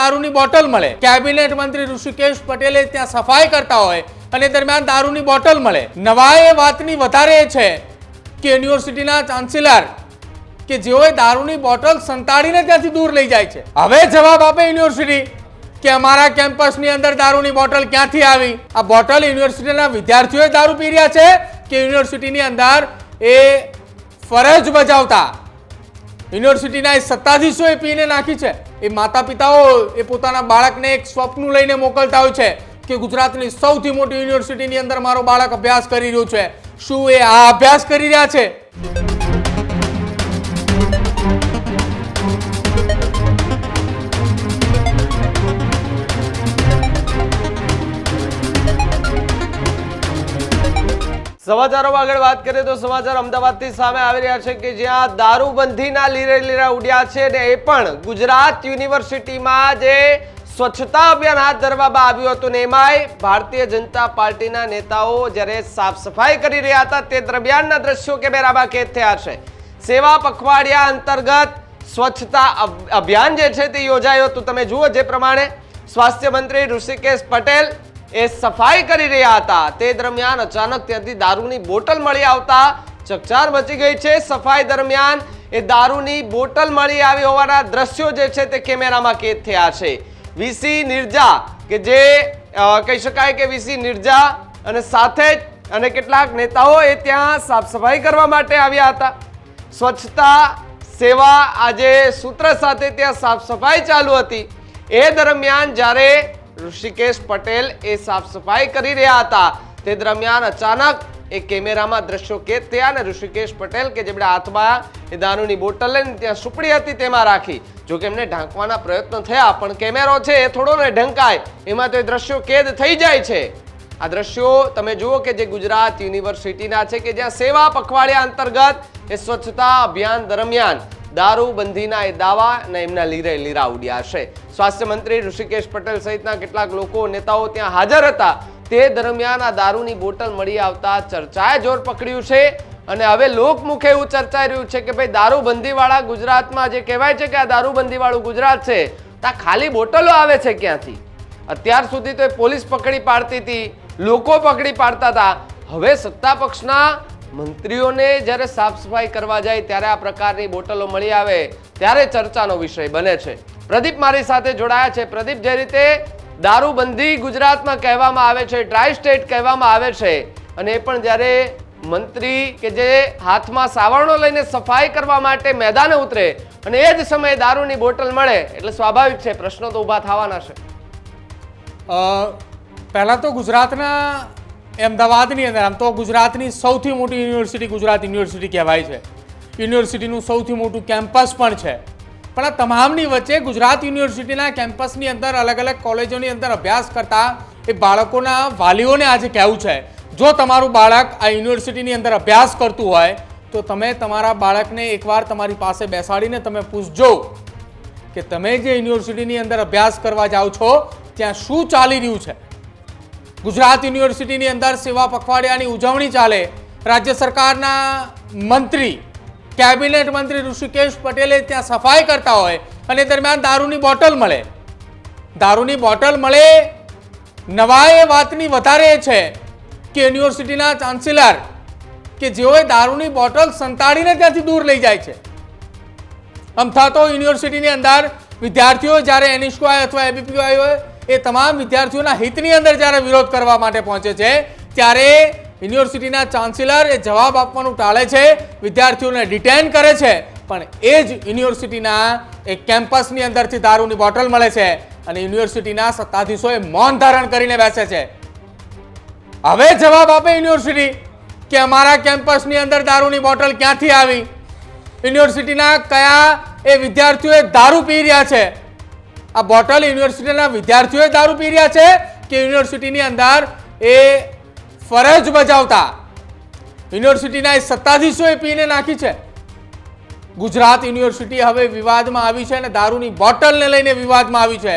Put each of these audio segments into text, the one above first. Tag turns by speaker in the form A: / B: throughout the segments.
A: દારૂની બોટલ મળે. કેબિનેટ મંત્રી ઋષિકેશ પટેલે ત્યાં સફાઈ કરતા હોય અને દરમિયાન દારૂની બોટલ મળે. નવા એ વાતની વધારે એ છે કે યુનિવર્સિટીના ચાન્સેલર કે જેઓએ દારૂની બોટલ સંતાડીને ત્યાંથી દૂર લઈ જાય છે. હવે જવાબ આપે યુનિવર્સિટી કે અમારા કેમ્પસની અંદર દારૂની બોટલ ક્યાંથી આવી? આ બોટલ યુનિવર્સિટીના વિદ્યાર્થીઓએ દારૂ પી રહ્યા છે કે યુનિવર્સિટીની અંદર એ ફરજ બજાવતા? યુનિવર્સિટીના એ સત્તાધીશોએ પીને નાખી છે. એ માતા પિતાઓ એ પોતાના બાળકને એક સ્વપ્ન લઈને મોકલતા હોય છે કે ગુજરાતની સૌથી મોટી યુનિવર્સિટીની અંદર મારો બાળક અભ્યાસ કરી રહ્યું છે. શું એ આ અભ્યાસ કરી રહ્યા છે?
B: સમાચારોમાં આગળ વાત કરીએ તો સમાચાર અમદાવાદથી સામે આવી રહ્યા છે કે જ્યાં દારૂબંધીના લીરે લીરા ઉડ્યા છે ને એ પણ ગુજરાત યુનિવર્સિટીમાં જે સ્વચ્છતા અભિયાન હાથ ધરવામાં આવ્યું હતું ને એમાંય ભારતીય જનતા પાર્ટીના નેતાઓ જ્યારે સાફ સફાઈ કરી રહ્યા હતા તે દરમિયાનના દ્રશ્યો કેમેરામાં કેદ થયા છે. સેવા પખવાડિયા અંતર્ગત સ્વચ્છતા અભિયાન જે છે તે યોજાયું હતું. તમે જુઓ જે પ્રમાણે સ્વાસ્થ્ય મંત્રી ઋષિકેશ પટેલ એ સફાઈ કરી રહ્યા હતા. તે દરમિયાન અચાનક ત્યાંથી દારૂની બોટલ મળી આવતા ચકચાર મચી ગઈ છે. સફાઈ દરમિયાન એ દારૂની બોટલ મળી આવી હોવાના દ્રશ્યો જે છે તે કેમેરામાં કેદ થયા છે. વીસી નિર્જા કે જે કહી શકાય કે વીસી નિર્જા અને સાથે જ અને કેટલાક નેતાઓ એ ત્યાં સાફ સફાઈ કરવા માટે આવ્યા હતા. સ્વચ્છતા સેવા આજે સૂત્ર સાથે ત્યાં સાફ સફાઈ ચાલુ હતી. એ દરમિયાન જ્યારે ઋષિકેશ પટેલ એ સાફ સફાઈ કરી રહ્યા હતા. તે દરમિયાન અચાનક એ કેમેરામાં દ્રશ્યો કેદ થયા અને ઋષિકેશ પટેલ કે જેમણે હાથમાં એ દારૂની બોટલ લઈને ત્યાં સુપડી હતી તેમાં રાખી. જો કે એમને ઢાંકવાના પ્રયત્નો થયા, પણ કેમેરો છે એ થોડો ને ઢંકાય. એમાં તો એ દ્રશ્યો કેદ થઈ જાય છે. આ દ્રશ્યો તમે જુઓ કે જે ગુજરાત યુનિવર્સિટીના છે કે જ્યાં સેવા પખવાડિયા અંતર્ગત એ સ્વચ્છતા અભિયાન દરમિયાન દારૂબંધીના એ દાવા અને એમના લીરે લીરા ઉડ્યા છે. સ્વાસ્થ્ય મંત્રી ઋષિકેશ પટેલ સહિતના કેટલાક લોકો, નેતાઓ ત્યાં હાજર હતા. તે દરમિયાન આ દારૂની બોટલ મળી આવતા ચર્ચાએ જોર પકડ્યું છે અને હવે લોકમુખે એવું ચર્ચાઈ રહ્યું છે કે ભાઈ દારૂબંધીવાળા ગુજરાતમાં જે કહેવાય છે કે આ દારૂબંધીવાળું ગુજરાત છે ત્યાં ખાલી બોટલો આવે છે ક્યાંથી? અત્યાર સુધી તો એ પોલીસ પકડી પાડતી હતી, લોકો પકડી પાડતા હતા. હવે સત્તા પક્ષના મંત્રીઓને જ્યારે સાફ સફાઈ કરવા જાય ત્યારે આ પ્રકારની બોટલો મળી આવે, ત્યારે ચર્ચાનો વિષય બને છે. પ્રદીપ મારી સાથે જોડાયા છે. પ્રદીપ, જે રીતે દારૂબંધી ગુજરાતમાં કહેવામાં આવે છે ડ્રાય સ્ટેટ કહેવામાં આવે છે, અને એ પણ જ્યારે મંત્રી કે જે હાથમાં સાવરણો લઈને સફાઈ કરવા માટે મેદાને ઉતરે, અને એ જ સમયે દારૂની બોટલ મળે, એટલે સ્વાભાવિક છે, પ્રશ્નો તો ઊભા થવાના છે.
A: પહેલાં તો ગુજરાતના અમદાવાદની અંદર આમ તો ગુજરાતની સૌથી મોટી યુનિવર્સિટી ગુજરાત યુનિવર્સિટી કહેવાય છે. યુનિવર્સિટીનું સૌથી મોટું કેમ્પસ પણ છે. પણ આ તમામની વચ્ચે ગુજરાત યુનિવર્સિટીના કેમ્પસની અંદર અલગ અલગ કોલેજોની અંદર અભ્યાસ કરતા એ બાળકોના વાલીઓને આજે કહેવું છે, જો તમારું બાળક આ યુનિવર્સિટીની અંદર અભ્યાસ કરતું હોય, તો તમે તમારા બાળકને એકવાર તમારી પાસે બેસાડીને તમે પૂછજો કે તમે જે યુનિવર્સિટીની અંદર અભ્યાસ કરવા જાઓ છો, ત્યાં શું ચાલી રહ્યું છે? ગુજરાત યુનિવર્સિટીની અંદર સેવા પખવાડિયાની ઉજવણી ચાલે. રાજ્ય સરકારના મંત્રી, કેબિનેટ મંત્રી ઋષિકેશ પટેલે ત્યાં સફાઈ કરતા હોય અને દરમિયાન દારૂની બોટલ મળે. દારૂની બોટલ મળે નવા એ વાતની વધારે છે કે યુનિવર્સિટીના ચાન્સેલર કે જેઓએ દારૂની બોટલ સંતાડીને ત્યાંથી દૂર લઈ જાય છે. અમથા તો યુનિવર્સિટીની અંદર વિદ્યાર્થીઓ જ્યારે એનએસક્યુઆઈ અથવા એબીપીઆઈ હોય એ તમામ વિદ્યાર્થીઓના હિતની અંદર જ્યારે વિરોધ કરવા માટે પહોંચે છે, ત્યારે યુનિવર્સિટીના ચાન્સેલર એ જવાબ આપવાનું ટાળે છે, વિદ્યાર્થીઓને ડિટેન કરે છે, પણ એ જ યુનિવર્સિટીના એ કેમ્પસની અંદરથી દારૂની બોટલ મળે છે અને યુનિવર્સિટીના સત્તાધીશોએ મૌન ધારણ કરીને બેસે છે. હવે જવાબ આપે યુનિવર્સિટી કે અમારા કેમ્પસની અંદર દારૂની બોટલ ક્યાંથી આવી? યુનિવર્સિટીના કયા એ વિદ્યાર્થીઓએ દારૂ પી રહ્યા છે? આ બોટલ યુનિવર્સિટીના વિદ્યાર્થીઓએ દારૂ પી રહ્યા છે કે યુનિવર્સિટીની અંદર એ ફરજ બજાવતા યુનિવર્સિટીના એ સત્તાધીશોએ પીને નાખી છે. ગુજરાત યુનિવર્સિટી હવે વિવાદમાં આવી છે અને દારૂની બોટલને લઈને વિવાદમાં આવી છે.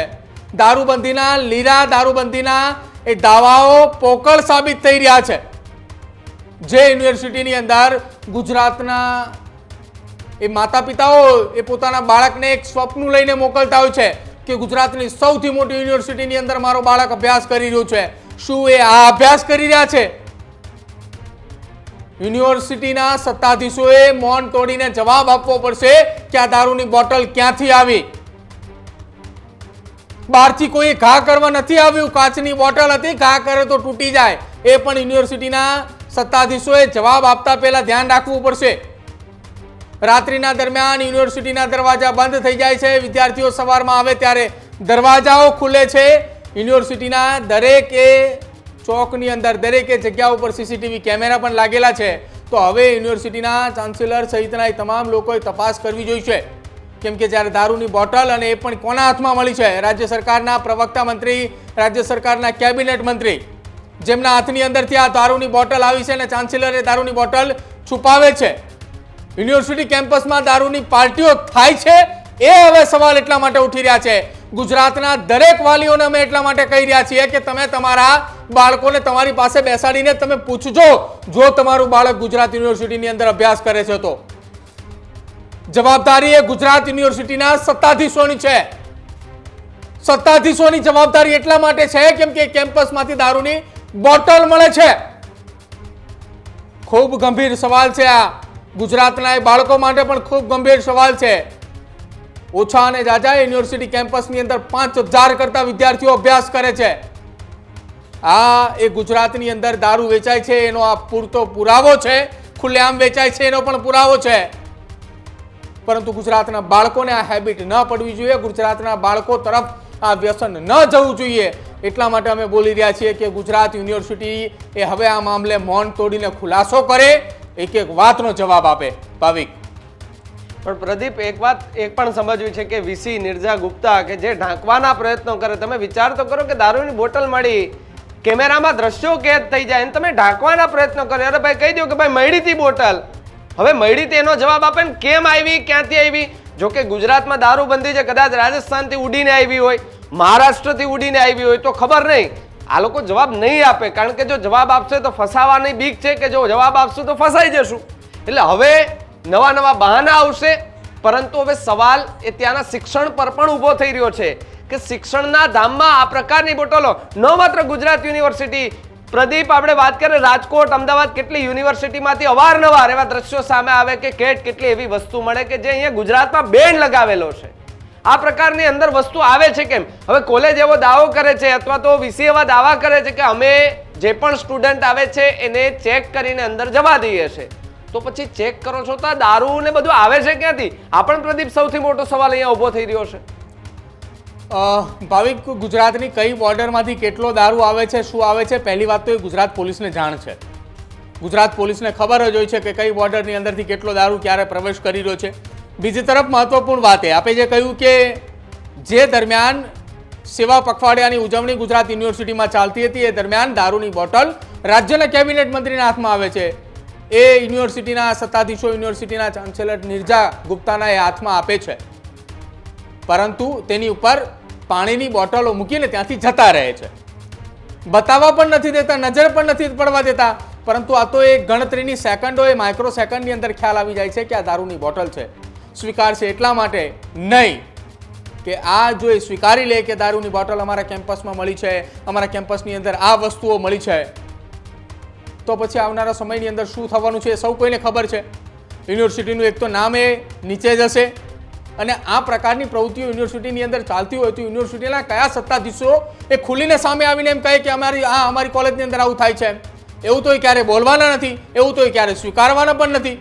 A: દારૂબંધીના લીરા દારૂબંધીના એ દાવાઓ પોકળ સાબિત થઈ રહ્યા છે. જે યુનિવર્સિટીની અંદર ગુજરાતના એ માતા પિતાઓ એ પોતાના બાળકને એક સ્વપ્ન લઈને મોકલતા હોય છે. કે ગુજરાતની સૌથી મોટી યુનિવર્સિટીની અંદર મારો બાળક અભ્યાસ કરી રહ્યો છે. શું એ આ અભ્યાસ કરી રહ્યા છે? યુનિવર્સિટીના સત્તાધીશોએ મૌન તોડીને જવાબ આપવો પડશે કે આ દારૂની બોટલ ક્યાંથી આવી? બહારથી કોઈ ઘા કરવા નથી આવ્યું. કાચની બોટલ હતી, ઘા કરે તો તૂટી જાય. એ પણ યુનિવર્સિટીના સત્તાધીશોએ જવાબ આપતા પહેલા ધ્યાન રાખવું પડશે. રાત્રિના દરમિયાન યુનિવર્સિટીના દરવાજા બંધ થઈ જાય છે. વિદ્યાર્થીઓ સવારમાં આવે ત્યારે દરવાજાઓ ખુલે છે. યુનિવર્સિટીના દરેક ચોકની અંદર, દરેકે જગ્યા ઉપર સીસીટીવી કેમેરા પણ લાગેલા છે. તો હવે યુનિવર્સિટીના ચાન્સેલર સહિતના એ તમામ લોકોએ તપાસ કરવી જોઈશે. કેમ કે જ્યારે દારૂની બોટલ અને એ પણ કોના હાથમાં મળી છે? રાજ્ય સરકારના પ્રવક્તા મંત્રી, રાજ્ય સરકારના કેબિનેટ મંત્રી, જેમના હાથની અંદરથી આ દારૂની બોટલ આવી છે અને ચાન્સેલરે દારૂની બોટલ છુપાવે છે. યુનિવર્સિટી કેમ્પસમાં દારૂની પાર્ટીઓ થાય છે? એ હવે સવાલ એટલા માટે ઉઠી રહ્યા છે. ગુજરાતના દરેક વાલીઓને અમે એટલા માટે કહી રહ્યા છીએ કે તમે તમારા બાળકોને તમારી પાસે બેસાડીને તમે પૂછજો જો તમારું બાળક ગુજરાત યુનિવર્સિટીની અંદર અભ્યાસ કરે છે તો. જવાબદારી એ ગુજરાત યુનિવર્સિટીના સત્તાધીશોની છે. સત્તાધીશોની જવાબદારી એટલા માટે છે કેમ કે કેમ્પસમાંથી દારૂની બોટલ મળે છે. ખૂબ ગંભીર સવાલ છે આ. ગુજરાતના એ બાળકો માટે પણ ખૂબ ગંભીર સવાલ છે. ઓછા અને જાજા યુનિવર્સિટી કેમ્પસની અંદર પાંચ હજાર કરતા વિદ્યાર્થીઓ અભ્યાસ કરે છે. આ એ ગુજરાતની અંદર દારૂ વેચાય છે, એનો આ પૂરતો પુરાવો છે, ખુલ્લેઆમ વેચાય છે, એનો પણ પુરાવો છે. પરંતુ ગુજરાતના બાળકોને આ હેબિટ ન પડવી જોઈએ, ગુજરાતના બાળકો તરફ આ વ્યસન ન જવું જોઈએ. એટલા માટે અમે બોલી રહ્યા છીએ કે ગુજરાત યુનિવર્સિટી એ હવે આ મામલે મૌન તોડીને ખુલાસો કરે. એક એક વાતનો જવાબ આપે ભાવિક.
B: પણ પ્રદીપ, એક વાત એક પણ સમજવી છે કે વીસી નિર્જા ગુપ્તા કે જે ઢાંકવાના પ્રયત્નો કરે, તમે વિચાર તો કરો કે દારૂની બોટલ મળી, કેમેરામાં દ્રશ્યો કેદ થઈ જાય, અને તમે ઢાંકવાના પ્રયત્નો કરો અરે ભાઈ, કહી દો કે ભાઈ, મળી હતી બોટલ. હવે મળી તેનો જવાબ આપે ને કેમ આવી, ક્યાંથી આવી? જો કે ગુજરાતમાં દારૂબંધી છે, કદાચ રાજસ્થાનથી ઉડીને આવી હોય, મહારાષ્ટ્રથી ઉડીને આવી હોય તો ખબર નહીં. આ લોકો જવાબ નહીં આપે, કારણ કે જો જવાબ આપશે તો ફસાવાની બીક છે કે જો જવાબ આપશું તો ફસાઈ જશું. એટલે હવે નવા નવા બહાના આવશે, પરંતુ હવે સવાલ એ ત્યાંના શિક્ષણ પર પણ ઊભો થઈ રહ્યો છે કે શિક્ષણના ધામમાં આ પ્રકારની બોટલો, ન માત્ર ગુજરાત યુનિવર્સિટી, પ્રદીપ, આપણે વાત કરીએ રાજકોટ, અમદાવાદ, કેટલી યુનિવર્સિટીમાંથી અવારનવાર એવા દ્રશ્યો સામે આવે કે કેટ કેટલી એવી વસ્તુ મળે કે જે અહીંયા ગુજરાતમાં બેન લગાવેલો છે. આ પ્રકારની અંદર વસ્તુ આવે છે કેમ? હવે કોલેજ એવો દાવો કરે છે અથવા તો વીસી એવા દાવા કરે છે કે અમે જે પણ સ્ટુડન્ટ આવે છે એને ચેક કરીને અંદર જવા દઈએ છે. તો પછી ચેક કરો છો તો આ દારૂ ને બધું આવે છે ક્યાંથી? આ પણ પ્રદીપ સૌથી મોટો સવાલ અહીંયા ઊભો થઈ રહ્યો છે.
A: ભાવિક, ગુજરાતની કઈ બોર્ડરમાંથી કેટલો દારૂ આવે છે, શું આવે છે, પહેલી વાત તો એ ગુજરાત પોલીસને જાણ છે. ગુજરાત પોલીસને ખબર જ હોય છે કે કઈ બોર્ડરની અંદરથી કેટલો દારૂ ક્યારે પ્રવેશ કરી રહ્યો છે. બીજી તરફ મહત્વપૂર્ણ વાત એ, આપે જે કહ્યું કે જે દરમિયાન સેવા પખવાડિયાની ઉજવણી ગુજરાત યુનિવર્સિટીમાં ચાલતી હતી, એ દરમિયાન દારૂની બોટલ રાજ્યના કેબિનેટ મંત્રીના હાથમાં આવે છે. એ યુનિવર્સિટીના સત્તાધીશો યુનિવર્સિટીના ચાન્સેલર નિર્જા ગુપ્તાના એ હાથમાં આપે છે. પરંતુ તેની ઉપર પાણીની બોટલો મૂકીને ત્યાંથી જતા રહે છે. બતાવવા પણ નથી દેતા, નજર પણ નથી પડવા દેતા, પરંતુ આ તો એ ગણતરીની સેકન્ડો એ માઇક્રો સેકન્ડની અંદર ખ્યાલ આવી જાય છે કે આ દારૂની બોટલ છે. સ્વીકારશે એટલા માટે નહીં કે આ જો એ સ્વીકારી લે કે દારૂની બોટલ અમારા કેમ્પસમાં મળી છે, અમારા કેમ્પસની અંદર આ વસ્તુઓ મળી છે, તો પછી આવનારા સમયની અંદર શું થવાનું છે એ સૌ કોઈને ખબર છે. યુનિવર્સિટીનું એક તો નામ એ નીચે જશે અને આ પ્રકારની પ્રવૃત્તિઓ યુનિવર્સિટીની અંદર ચાલતી હોય તો યુનિવર્સિટીના કયા સત્તાધીશો એ ખુલીને સામે આવીને એમ કહે કે અમારી આ અમારી કોલેજની અંદર આવું થાય છે એવું તો એ ક્યારે બોલવાના નથી, એવું તો એ ક્યારે સ્વીકારવાના પણ નથી.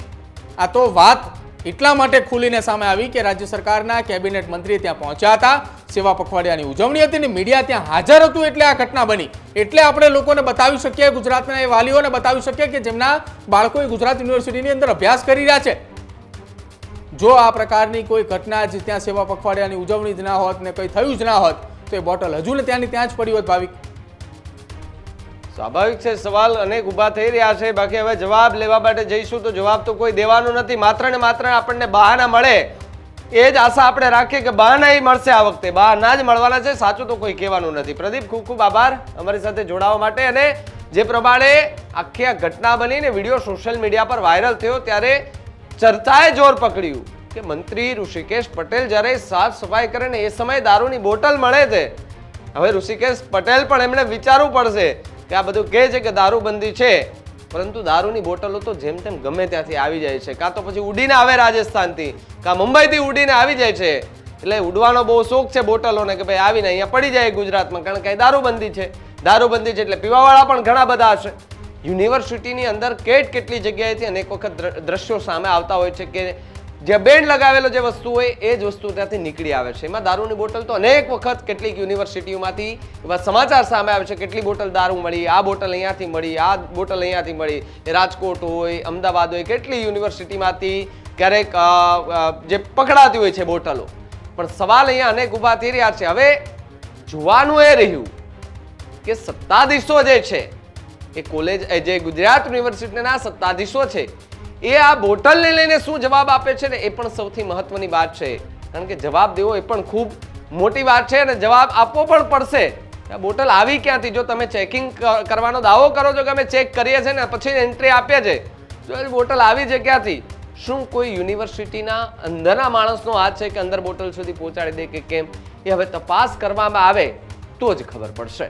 A: આ તો વાત એટલા માટે ખુલીને સામે આવી કે રાજ્ય સરકારના કેબિનેટ મંત્રી ત્યાં પહોંચ્યા હતા. સેવા પખવાડિયાની ઉજવણી હતી ને મીડિયા ત્યાં હાજર હતું એટલે આ ઘટના બની. એટલે આપણે લોકોને બતાવી શકીએ, ગુજરાતના એ વાલીઓને બતાવી શકીએ કે જેમના બાળકો ગુજરાત યુનિવર્સિટીની અંદર અભ્યાસ કરી રહ્યા છે. જો આ પ્રકારની કોઈ ઘટના જ ત્યાં સેવા પખવાડિયાની ઉજવણી જ ના હોત ને કંઈ થયું જ ના હોત, તો એ બોટલ હજુ ને ત્યાંની ત્યાં જ પડી હોત ભાવિક.
B: સ્વાભાવિક છે, સવાલ અનેક ઊભા થઈ રહ્યા છે. બાકી હવે જવાબ લેવા માટે જઈશું તો જવાબ તો કોઈ દેવાનું નથી. માત્ર ને માત્ર આપણને બહાના મળે એ જ આશા આપણે રાખીએ કે બહાના મળશે આ વખતે. બહાના જ મળવાના છે, સાચું તો કોઈ કહેવાનું નથી. પ્રદીપ, ખૂબ ખૂબ આભાર અમારી સાથે જોડાવા માટે. અને જે પ્રમાણે આખી આ ઘટના બનીને વીડિયો સોશિયલ મીડિયા પર વાયરલ થયો ત્યારે ચર્ચાએ જોર પકડ્યું કે મંત્રી ઋષિકેશ પટેલ જ્યારે સાફ સફાઈ કરે ને એ સમયે દારૂની બોટલ મળે છે. હવે ઋષિકેશ પટેલ પણ એમણે વિચારવું પડશે કે આ બધું કહે છે કે દારૂબંધી છે, પરંતુ દારૂની બોટલો તો જેમ તેમ ગમે ત્યાંથી આવી જાય છે. કાં તો પછી ઉડીને આવે રાજસ્થાનથી, કાં મુંબઈથી ઉડીને આવી જાય છે. એટલે ઉડવાનો બહુ શોખ છે બોટલોને કે ભાઈ આવીને અહીંયા પડી જાય ગુજરાતમાં, કારણ કે દારૂબંધી છે. દારૂબંધી છે એટલે પીવાવાળા પણ ઘણા બધા હશે. યુનિવર્સિટીની અંદર કેટ કેટલી જગ્યાએથી અનેક વખત દ્રશ્યો સામે આવતા હોય છે કે જે બેન્ડ લગાવેલો જે વસ્તુ હોય, એ જ વસ્તુ ત્યાંથી નીકળી આવે છે. એમાં દારૂની બોટલ તો અનેક વખત કેટલીક યુનિવર્સિટીઓમાંથી એવા સમાચાર સામે આવે છે, કેટલી બોટલ દારૂ મળી, આ બોટલ અહીંયાથી મળી, આ બોટલ અહીંયાથી મળી. એ રાજકોટ હોય, અમદાવાદ હોય, કેટલી યુનિવર્સિટીમાંથી ક્યારેક જે પકડાતી હોય છે બોટલો. પણ સવાલ અહીંયા અનેક ઊભા થઈ રહ્યા છે. હવે જોવાનું એ રહ્યું કે સત્તાધીશો જે છે, એ કોલેજ જે ગુજરાત યુનિવર્સિટીના સત્તાધીશો છે એ આ બોટલને લઈને શું જવાબ આપે છે ને એ પણ સૌથી મહત્વની વાત છે. કારણ કે જવાબ દેવો એ પણ ખૂબ મોટી વાત છે અને જવાબ આપવો પણ પડશે. બોટલ આવી ક્યાંથી? જો તમે ચેકિંગ કરવાનો દાવો કરો છો કે અમે ચેક કરીએ છીએ ને પછી એન્ટ્રી આપીએ છે તો એ બોટલ આવી છે ક્યાંથી? શું કોઈ યુનિવર્સિટીના અંદરના માણસનો હાથ છે કે અંદર બોટલ સુધી પહોંચાડી દે કે કેમ? એ હવે તપાસ કરવામાં આવે તો જ ખબર પડશે.